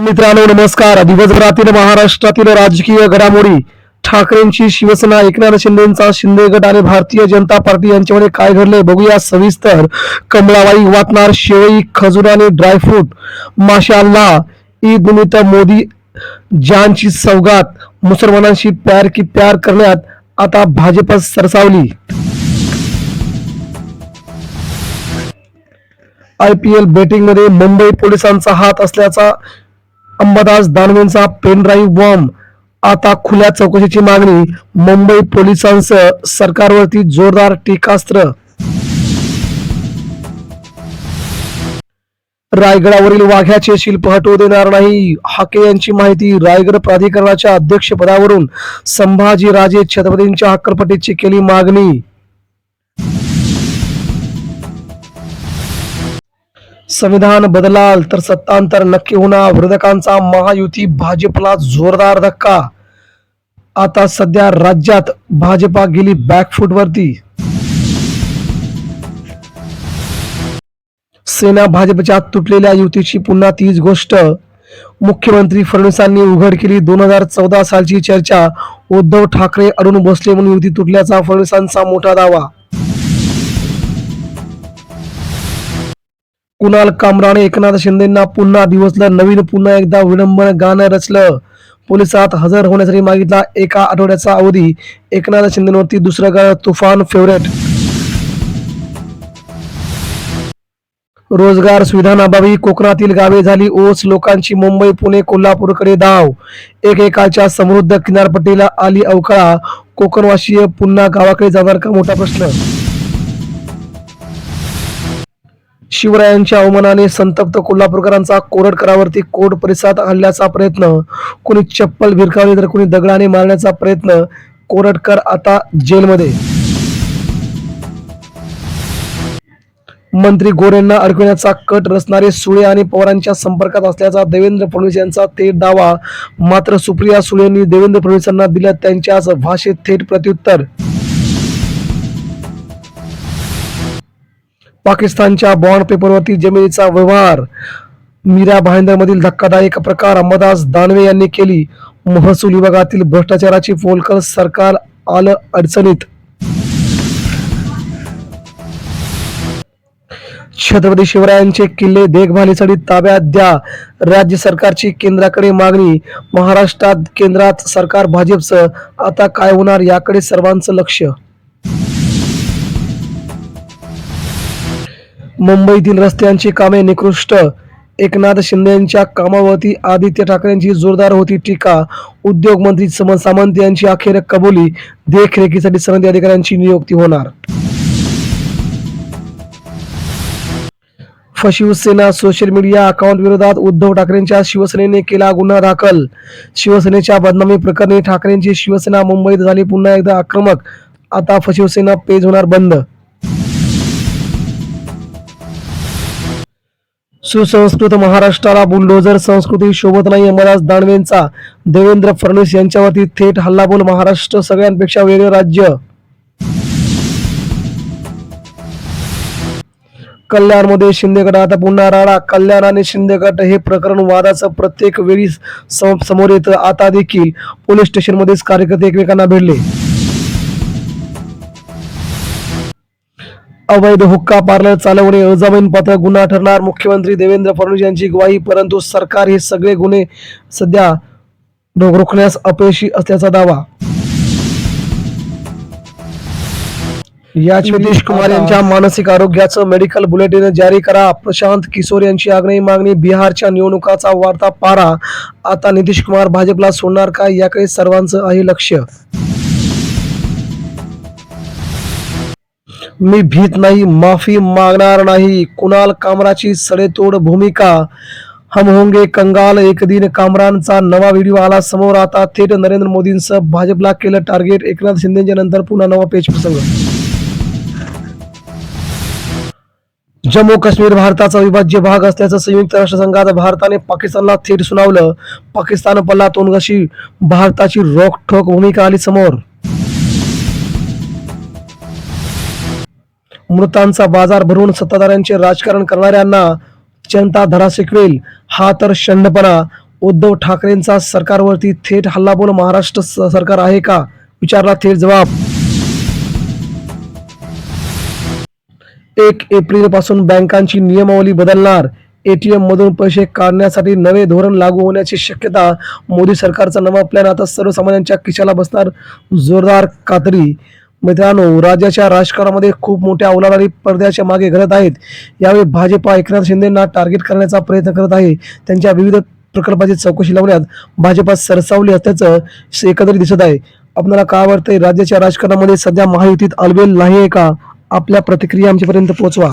मित्रांनो नमस्कार. दिवसभरातील महाराष्ट्रातील राजकीय घडामोडी. ठाकरेंची शिवसेना एकनाथ शिंदेचा शिंदे गट आणि भारतीय जनता पार्टी यांच्यामध्ये काय घडले बघूया. सविस्तर कमळाबाई वाटणार शेवई खजूर आणि ड्रायफ्रूट माशाला ईद निमित्त मोदी जानची सौगात मुसलमानांशी प्यार की प्यार करण्यात आता भाजप सरसावली. आय पी एल बेटिंगमध्ये मुंबई पोलिसांचा हात असल्याचा अंबादास दानवेंचा पेनड्राईव्ह बॉम्ब आता खुल्या चौकशीची मागणी. मुंबई पोलिसांसह सरकारवरती जोरदार टीकास्त्र. रायगडावरील वाघ्याचे शिल्प हटवू देणार नाही. हाके यांची माहिती रायगड प्राधिकरणाच्या अध्यक्षपदावरून संभाजी राजे छत्रपतींच्या हक्करपट्टीची केली मागणी. संविधान बदलाल तर सत्तांतर नक्की होणार. विरोधकांचा महायुती भाजपला जोरदार धक्का. आता सध्या राज्यात भाजपा गेली बॅकफूटवरती सेना भाजपच्या तुटलेल्या युतीची पुन्हा तीच गोष्ट. मुख्यमंत्री फडणवीसांनी उघड केली दोन हजार चौदा सालची चर्चा. उद्धव ठाकरे अरुण भोसले म्हणून युती तुटल्याचा फडणवीसांचा मोठा दावा. कुणाल कामराने एकनाथ शिंदेना पुन्हा दिवसलं नवीन पुन्हा एकदा विडंबन गाणं रचलं. पोलिसात हजर होण्यासाठी मागितला एका आठवड्याचा अवधी. एकनाथ शिंदेवरती दुसरं गाणं तुफान फेवरेट. रोजगार सुविधांअभावी कोकणातील गावे झाली ओस. लोकांची मुंबई पुणे कोल्हापूरकडे धाव. एकेकाच्या समृद्ध किनारपट्टीला आली अवकाळा. कोकणवासीय पुन्हा गावाकडे जाणार का? मोठा प्रश्न. शिवरायांच्या अवमानाने संतप्त कोल्हापूरकरांचा कोरडकरावरती कोर्ट परिसरात आणल्याचा प्रयत्न. कुणी चप्पल भिरकावली तर कुणी दगडाने मारण्याचा प्रयत्न. कोरडकर आता जेलमध्ये. मंत्री गोरेंना अडकवण्याचा कट रचणारे सुळे आणि पवारांच्या संपर्कात असल्याचा देवेंद्र फडणवीस यांचा थेट दावा. मात्र सुप्रिया सुळेंनी देवेंद्र फडणवीसांना दिलं त्यांच्याच भाषेत थेट प्रत्युत्तर. पाकिस्तानच्या बॉन्ड पेपरवरती जमिनीचा व्यवहार. मीरा भाईंदरमधील धक्कादायक प्रकार अंबादास दानवे यांनी केली. महसूल विभागातील भ्रष्टाचाराची फोलकर सरकार आलं अडचणीत. छत्रपती शिवरायांचे किल्ले देखभालीसाठी ताब्यात द्या. राज्य सरकारची केंद्राकडे मागणी. महाराष्ट्रात केंद्रात सरकार भाजपचं. आता काय होणार याकडे सर्वांचं लक्ष. मुंबईतील रस्त्यांची कामे निकृष्ट. एकनाथ शिंदे यांच्या कामावरती आदित्य ठाकरेंची जोरदार होती टीका. उद्योगमंत्री समन सामंत यांची अखेर कबुली. देखरेखीसाठी सनदी अधिकाऱ्यांची नियुक्ती होणार. शिवसेना सोशल मीडिया अकाउंट विरोधात उद्धव ठाकरेंच्या शिवसेनेने केला गुन्हा दाखल. शिवसेनेच्या बदनामी प्रकरणी ठाकरेंची शिवसेना मुंबईत झाली पुन्हा एकदा आक्रमक. आता शिवसेना पेज होणार बंद. सुसंस्कृत महाराष्ट्राला बुलडोझर संस्कृती शोभत नाही अंबादास दानवेंचा देवेंद्र फडणवीस यांच्यावरती थेट हल्लाबोल महाराष्ट्र सगळ्यांपेक्षा वेगळं राज्य. कल्याणमध्ये शिंदे गट आता पुन्हा राडा कल्याण आणि शिंदे गट हे प्रकरण वादाचं प्रत्येक वेळी सम- समोर येतं. आता देखील पोलीस स्टेशनमध्येच कार्यकर्ते एकमेकांना भिडले अवैध हुक्का पार्लर चालवणे अजामीनपात्र गुन्हा ठरणार. मुख्यमंत्री देवेंद्र फडणवीस यांची ग्वाही परंतु सरकार हे सगळे गुन्हे सध्या रोखण्यास अपयशी असल्याचा दावा. याच नितीश कुमार यांच्या मानसिक आरोग्याचं मेडिकल बुलेटिन जारी करा. प्रशांत किशोर यांची आग्नेय मागणी बिहारच्या निवडणुकाचा वार्ता पारा. आता नितीश कुमार भाजपला सोडणार का? याकडे सर्वांचं आहे लक्ष. मी भीत नाही माफी मागणार नाही. कुणाल कामराची सडेतोड भूमिका? हम होंगे कंगाल. एक दिन कामरांचा नवा व्हिडिओ आला समोर. आता थेट नरेंद्र मोदींसह भाजपला केलं टार्गेट एकनाथ शिंदेच्या नंतर पुन्हा नवा पेच प्रसंग. जम्मू काश्मीर भारताचा अविभाज्य भाग असल्याचं संयुक्त राष्ट्रसंघात भारताने पाकिस्तानला थेट सुनावलं. पाकिस्तान पल्ला तोंडगशी भारताची रोखठोक भूमिका आली समोर. मृतांचा बाजार भरून सत्ताधाऱ्यांचे राजकारण करणाऱ्यांना जनता धडा शिकवेल. हा तर शंडपणा. उद्धव ठाकरेंचा सरकारवरती थेट हल्लाबोल महाराष्ट्र सरकार आहे का? विचारला थेट जबाब. एक एप्रिलपासून बँकांची नियमावली बदलणार. एटीएम मधून पैसे काढण्यासाठी नवे धोरण लागू होण्याची शक्यता मोदी सरकारचा नवा प्लॅन आता सर्वसामान्यांच्या खिशाला बसणार जोरदार कातरी मित्रांनो राज्याच्या राजकारणामध्ये खूप मोठ्या उलाढाली पडद्याच्या मागे घडत आहेत. यावेळी भाजपा एकनाथ शिंदेना टार्गेट करण्याचा प्रयत्न करत आहे. त्यांच्या विविध प्रकल्पाची चौकशी लावण्यात भाजपा सरसावली असल्याचं एकंदरीत दिसत आहे. आपल्याला काय वाटतंय राज्याच्या राजकारणामध्ये सध्या महायुतीत अलबेल नाही आहे का? आपल्या प्रतिक्रिया आमच्यापर्यंत पोहोचवा.